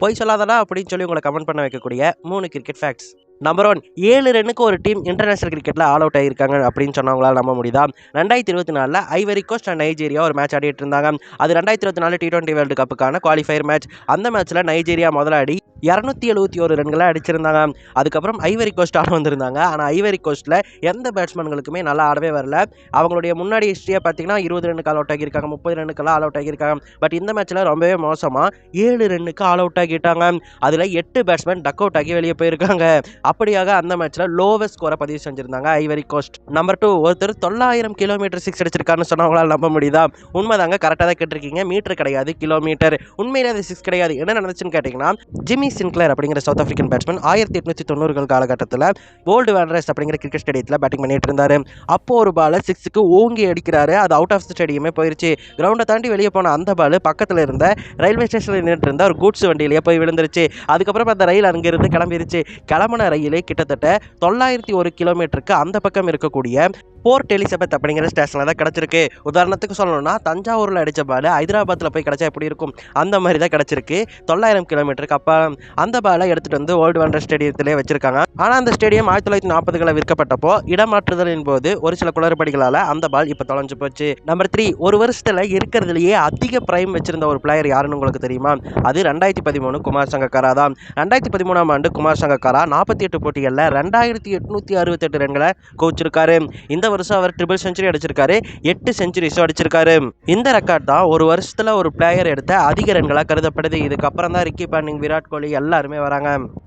பொய் சொல்லாதடா அப்படின்னு சொல்லி உங்களை கமெண்ட் பண்ண வைக்கக்கூடிய மூணு கிரிக்கெட் ஃபேக்ட்ஸ் நம்பர் ஒன் ஏழு ரன்னுக்கு ஒரு டீம் இன்டர்நேஷனல் கிரிக்கெட்டில் ஆல் அவுட் ஆகியிருக்காங்க அப்படின்னு சொன்னவங்களால நம்ப முடியுதா? ரெண்டாயிரத்தி இருபத்தி நாலில் ஐவரி கோஸ்ட் அண்ட் நைஜீரியா ஒரு மேட்ச் ஆடிட்டு இருந்தாங்க. அது ரெண்டாயிரத்தி இருபத்தி நாலு டி டுவெண்ட்டி வேர்ல்டு கப்புக்கான குவாலிஃபயர் மேட்ச் அந்த மேட்ச்சில் நைஜீரியா முதலாடி இரநூத்தி எழுபத்தி ஒரு ரன்களை அடிச்சிருந்தாங்க. அதுக்கப்புறம் ஐவரி கோஸ்ட் ஆட வந்திருந்தாங்க. ஆனால் ஐவரி கோஸ்ட்டில் எந்த பேட்ஸ்மேன்களுக்குமே நல்லா ஆடவே வரல. அவங்களுடைய முன்னாடி ஹிஸ்ட்ரியை பார்த்தீங்கன்னா இருபது ரன்னுக்கு ஆல் அவுட் ஆகியிருக்காங்க முப்பது ரன்னுக்கெல்லாம் ஆல் அவுட் ஆகியிருக்காங்க. பட் இந்த மேட்ச்சில் ரொம்பவே மோசமாக ஏழு ரன்னுக்கு ஆல் அவுட் ஆகிட்டாங்க. அதில் எட்டு பேட்ஸ்மேன் டக் அவுட் ஆகி வெளியே போயிருக்காங்க. அப்படியாக அந்த மேட்ச்சில் லோவஸ்ட் ஸ்கோரை பதிவு செஞ்சுருந்தாங்க ஐவரி கோஸ்ட். நம்பர் டூ ஒருத்தர் தொள்ளாயிரம் கிலோமீட்டர் சிக்ஸ் அடிச்சிருக்காருன்னு சொன்னவங்களால நம்ப முடியுதா? உண்மைதாங்க கரெக்டாக தான் கேட்டிருக்கீங்க. மீட்டர் கிடையாது கிலோமீட்டர் உண்மையிலே அது சிக்ஸ் கிடையாது. என்ன நடந்துச்சுன்னு கேட்டிங்கன்னா ஜிம்மி சின்க்ளர் அப்படிங்கிற சவுத் ஆஃப்ரிக்கன் பேட்ஸ்மேன் ஆயிரத்தி எட்நூற்றி தொண்ணூறுகள் காலகட்டத்தில் வேர்ல்டு வேண்டரஸ் அப்படிங்கிற கிரிக்கெட் ஸ்டேடியத்தில் பேட்டிங் பண்ணிட்டு இருந்தார் அப்போ ஒரு பாலை சிக்ஸுக்கு ஓங்கி அடிக்கிறாரு. அது அவுட் ஆஃப் ஸ்டேடியமே போயிருச்சு. கிரவுண்டை தாண்டி வெளியே போன அந்த பால் பக்கத்தில் இருந்த ரயில்வே ஸ்டேஷனில் நின்றுட்டு இருந்த ஒரு கூட்ஸ் வண்டியிலேயே போய் விழுந்துருச்சு. அதுக்கப்புறம் அந்த ரயில் அங்கிருந்து கிளம்பிருச்சு. கிளம்பின ரயிலே கிட்டத்தட்ட தொள்ளாயிரத்தி ஒரு கிலோமீட்டருக்கு அந்த பக்கம் இருக்கக்கூடிய போர்ட் எலிசபெத் அப்படிங்கிற ஸ்டேஷனில் தான் கிடச்சிருக்கு. உதாரணத்துக்கு சொல்லணும்னா தஞ்சாவூரில் அடித்த பால் ஹைதராபாத்தில் போய் கிடச்சா எப்படி இருக்கும்? அந்த மாதிரி தான் கிடச்சிருக்கு. தொள்ளாயிரம் கிலோமீட்டருக்கு அப்போ அந்த பாலை எடுத்துகிட்டு வந்து ஓல்டு வண்டர் ஸ்டேடியத்திலே வச்சிருக்காங்க. ஆனால் அந்த ஸ்டேடியம் ஆயிரத்தி தொள்ளாயிரத்தி நாற்பதுகளை விற்கப்பட்டப்போ இடமாற்றுதலின் போது ஒரு சில குளறுபடிகளால் அந்த பால் இப்போ தொலைஞ்சு போச்சு. நம்பர் த்ரீ ஒரு வருஷத்தில் இருக்கிறதுலையே அதிக பிரைம் வச்சிருந்த ஒரு பிளேயர் யாருன்னு உங்களுக்கு தெரியுமா? அது ரெண்டாயிரத்தி பதிமூணு குமார் சங்கக்காரா தான். ரெண்டாயிரத்தி பதிமூணாம் ஆண்டு குமார் சங்கக்காரா நாற்பத்தி எட்டு போட்டிகளில் ரெண்டாயிரத்தி எட்நூற்றி அறுபத்தெட்டு ரன்களை கோச்சிருக்காரு. இந்த வருஷம் அவர் ட்ரிபிள் செஞ்சுரி அடிச்சிருக்காரு எட்டு செஞ்சுரிஸும் அடிச்சிருக்காரு. இந்த ரெக்கார்ட் தான் ஒரு வருஷத்தில் ஒரு பிளேயர் எடுத்த அதிக ரன்களாக கருதப்படுது. இதுக்கப்புறம் தான் ரிக்கி பாண்டிங் விராட் கோலி எல்லாருமே வராங்க.